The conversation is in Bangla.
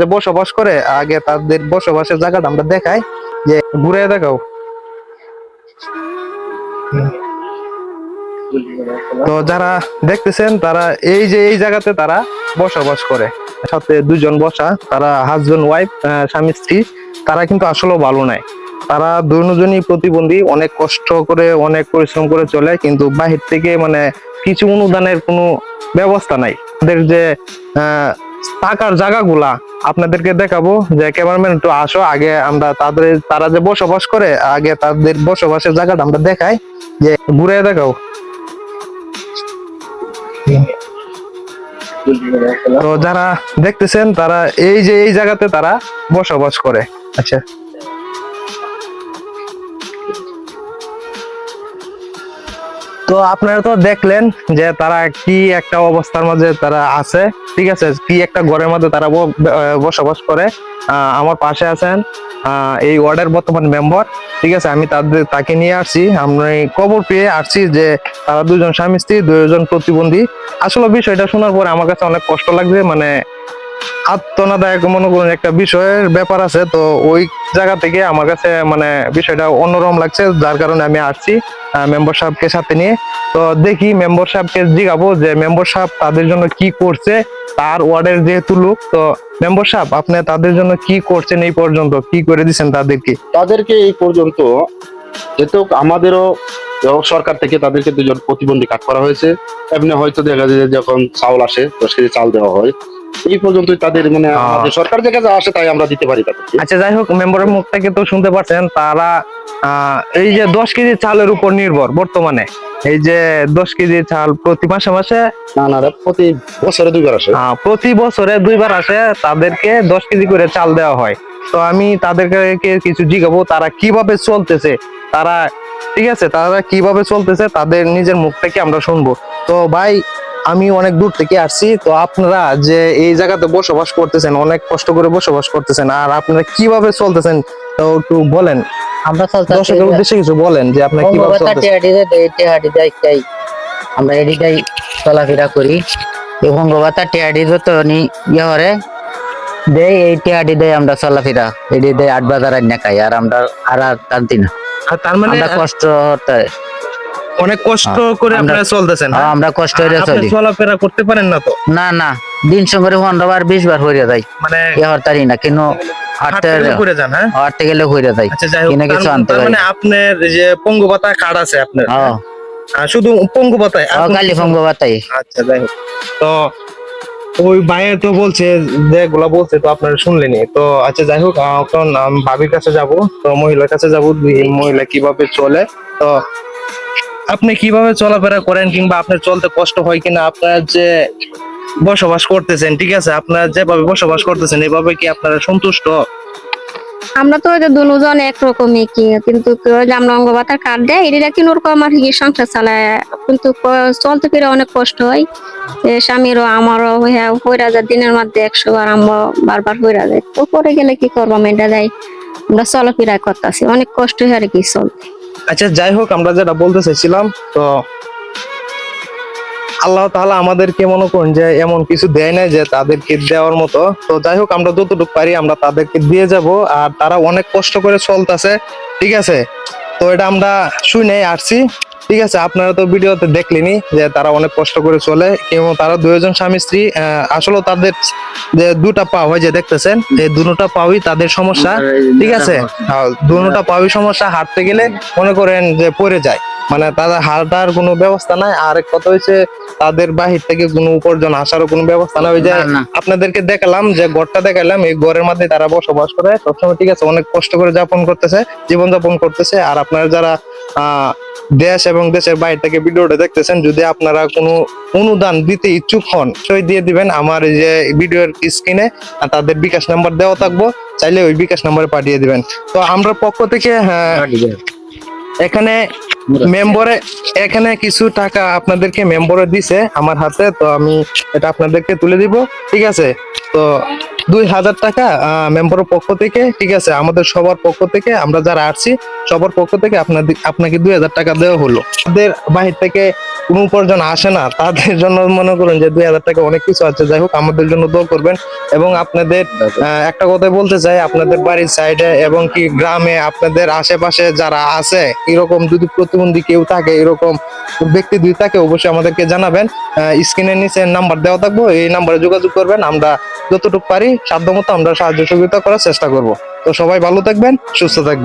যে বসবাস করে, আগে তাদের বসবাসের জায়গাটা আমরা দেখাই, যে ঘুরে দেখাও। তো যারা দেখতেছেন, তারা এই যে এই জায়গাতে তারা বসবাস করে। সাথে দুজন বসা, তারা হাজবেন্ড ওয়াইফ স্বামী, স্ত্রী, তারা কিন্তু আসলে ভালো নাই। তারা দুজনই প্রতিবন্ধী, অনেক কষ্ট করে, অনেক পরিশ্রম করে চলে, কিন্তু বাহির থেকে মানে কিছু অনুদানের কোনো ব্যবস্থা নাই। তাদের যে থাকার জায়গাগুলা আপনাদেরকে দেখাবো যে ক্যামেরাম্যান একটু আসো, আগে আমরা তাদের তারা যে বসবাস করে, আগে তাদের বসবাসের জায়গাটা আমরা দেখাই। যে ঘুরে দেখাও। তো যারা দেখতেছেন, তারা এই যে এই জায়গাতে তারা বসবাস করে। আচ্ছা। তো আপনারা তো দেখলেন যে তারা কি একটা অবস্থার মধ্যে তারা আছে, ঠিক আছে? কি একটা ঘরের মধ্যে তারা বসবাস করে। আমার পাশে আছেন এই ওয়ার্ডের বর্তমান মেম্বার, ঠিক আছে? আমি তাদের, তাকে নিয়ে আসছি। আমি খবর পেয়ে আসছি যে তারা দুজন স্বামী স্ত্রী, দুজন প্রতিবন্ধী। আসলে বিষয়টা শোনার পরে আমার কাছে অনেক কষ্ট লাগছে মানে আত্মনাদায়ক মনে করুন একটা বিষয়ের ব্যাপার আছে, তো ওই জায়গা থেকে আমার কাছে মানে বিষয়টা অন্যরকম লাগছে, যার কারণে আমি আসছি মেম্বার সাহেবকে সাথে নিয়ে। তো দেখি মেম্বার সাহেবকে জিগাবো যে মেম্বার সাহেব তাদের জন্য কি করছে, তার ওয়ার্ডের যেহেতু লোক, তো মেম্বার সাহেব, আপনি তাদের জন্য কি করছেন এই পর্যন্ত, কি করে দিচ্ছেন তাদেরকে? তাদেরকে এই পর্যন্ত যেহেতু আমাদেরও সরকার থেকে তাদেরকে দুজন প্রতিবন্ধী কাট করা হয়েছে, এমনি হয়তো দেখা যায় যখন চাউল আসে, দশ কেজি চাল দেওয়া হয় এই পর্যন্তই তাদের মানে আমাদের সরকার যা আসে তাই আমরা দিতে পারি তাদেরকে। আচ্ছা যাই হোক মেম্বারের মুখ থেকে তো শুনতে পাচ্ছেন তারা এই যে দশ কেজি চালের উপর নির্ভর বর্তমানে। এই যে দশ কেজি চাল প্রতি মাসে মাসে না না প্রতি বছরে দুইবার আসে। প্রতি বছরে দুইবার আসে তাদেরকে দশ কেজি করে চাল দেওয়া হয়। তো আমি তাদেরকে কিছু জিগাবো তারা কীভাবে চলতেছে তারা ঠিক আছে তারা কীভাবে চলতেছে তাদের নিজের মুখ থেকে আমরা শুনব। তো ভাই আমি অনেক দূর থেকে আসছি তো আপনারা যে এই জায়গাতে বসবাস করতেছেন অনেক কষ্ট করে বসবাস করতেছেন আর আপনারা কীভাবে চলতেছেন তো একটু বলেন। আমরা চলতে দর্শকের উদ্দেশ্যে কিছু বলেন যে আপনার কীভাবে চলতেছেন। আমরা এদিকাই চলাফেরা করি। এই ভঙ্গবাতা টিয়াডি যত নি ইয়ে হরে দেই এই টিয়াডি দেয় আমরা চলাফেরা। এডি দেয় আট বাজার খাই আর আমরা আর আর টানতি না। তার মানে কষ্ট হতে অনেক কষ্ট করে আমরা- আপনারা চলতেছেন হ্যাঁ, আমরা কষ্ট আপনি চলি। চলাফেরা করতে পারেন না তো? না না। দিন সঙ্গে পনেরো বার বিশ বার হইয়া যায় মানে ইয়ে হরতারি না হাঁটতে হাঁটতে গেলে হ্যাঁ? হইয়া যায় আচ্ছা যাই হোক কিনে কিছু আনতে তার পারি। মানে আপনার যে পঙ্গু পাতা কার্ড আছে আপনার হ্যাঁ। শুধু পঙ্গু পাতায় কোনো কালি আচ্ছা যাই হোক। তো ওই ভাইয়ের তো বলছে যেগুলা বলছে তো আপনারা শুনলেনি তো আচ্ছা যাই হোক ভাবির কাছে যাব তো মহিলার কাছে যাব মহিলা কীভাবে চলে। তো আপনি কীভাবে চলাফেরা করেন কিংবা আপনার চলতে কষ্ট হয় কিনা? আপনার যে বসবাস করতেছেন, ঠিক আছে? আপনারা যেভাবে বসবাস করতেছেন, এভাবে কি আপনারা সন্তুষ্ট? আমরা তো ওই যে দুজন একরকমই কি, কিন্তু আমরা অঙ্গবাতার কার্ড দেয় এটা কিনো ওরকম আর কি সংসার চালায়। কিন্তু চলতে ফিরে অনেক কষ্ট হয়। স্বামীরও, আমারও হইয়া হইরা যায়, দিনের মধ্যে একশো বার আমরা বারবার হইরা যায়। তো পরে গেলে কি করব? মেয়েটা যাই আমরা চলাফেরা করতেছি। অনেক কষ্ট হয় আর কি চলতে। আচ্ছা যাই হোক, আমরা যেটা বলতে চাইছিলাম, তো আল্লাহ তাহলে আমাদেরকে মনে করেন যে এমন কিছু দেয় নাই যে তাদেরকে দেওয়ার মতো। তো যাই হোক, আমরা যতটুকু পারি আমরা তাদেরকে দিয়ে যাব, আর তারা অনেক কষ্ট করে চলতেছে, ঠিক আছে? তো এটা আমরা শুনে আসছি। ঠিক আছে আপনারা তো ভিডিওতে দেখলেনি যে তারা অনেক কষ্ট করে চলে এবং তারা দুজন স্বামী স্ত্রী আসলে তাদের যে দুটা পা হয় যে দেখতেছেন এই দুটা পাওই তাদের সমস্যা ঠিক আছে দুটা পাওই সমস্যা হাঁটতে গেলে মনে করেন যে পড়ে যায় মানে তাদের হাঁটার কোনো ব্যবস্থা নাই আর এক কথা হচ্ছে তাদের বাহির থেকে কোনো উপার্জন আসারও কোনো ব্যবস্থা নাই ওই যে। আপনাদেরকে দেখালাম যে ঘরটা দেখালাম এই ঘরের মধ্যে তারা বসবাস করে সবসময় ঠিক আছে অনেক কষ্ট করে যাপন করতেছে জীবন যাপন করতেছে আর আপনারা যারা আহ দেশ এবং দেশের বাইরে থেকে ভিডিওটা দেখতেছেন যদি আপনারা কোনো অনুদান দিতে ইচ্ছুক হন সই দিয়ে দিবেন আমার এই যে ভিডিওর স্ক্রিনে তাদের বিকাশ নাম্বার দেওয়া থাকব চাইলে ওই বিকাশ নাম্বারে পাঠিয়ে দিবেন। তো আমরা পক্ষ থেকে হ্যাঁ, এখানে মেম্বরে এখানে কিছু টাকা আপনাদেরকে মেম্বরে দিছে আমার হাতে, তো আমি এটা আপনাদেরকে তুলে দিব, ঠিক আছে? তো দুই হাজার টাকা মেম্বরের পক্ষ থেকে, ঠিক আছে? আমাদের সবার পক্ষ থেকে, আমরা যারা আসছি, সবার পক্ষ থেকে আপনাদের, আপনাকে দুই হাজার টাকা দেওয়া হলো। আমাদের বাহির থেকে কোনো উপার্জন আসে না, তাদের জন্য মনে করুন যে দুই হাজার টাকা অনেক কিছু আছে। যাই হোক, আমাদের জন্য দোয়া করবেন এবং আপনাদের একটা কথা বলতে চাই, আপনাদের বাড়ির সাইডে এবং কি গ্রামে আপনাদের আশেপাশে যারা আছে, এরকম যদি প্রতিবন্ধী কেউ থাকে, এরকম ব্যক্তি দুই থাকে, অবশ্যই আমাদেরকে জানাবেন। স্ক্রিনের নিচে নাম্বার দেওয়া থাকব, এই নাম্বারে যোগাযোগ করবেন। আমরা যতটুকু পারি, সাধ্যমতো আমরা সাহায্য সহযোগিতা করার চেষ্টা করব। তো সবাই ভালো থাকবেন, সুস্থ থাকবেন।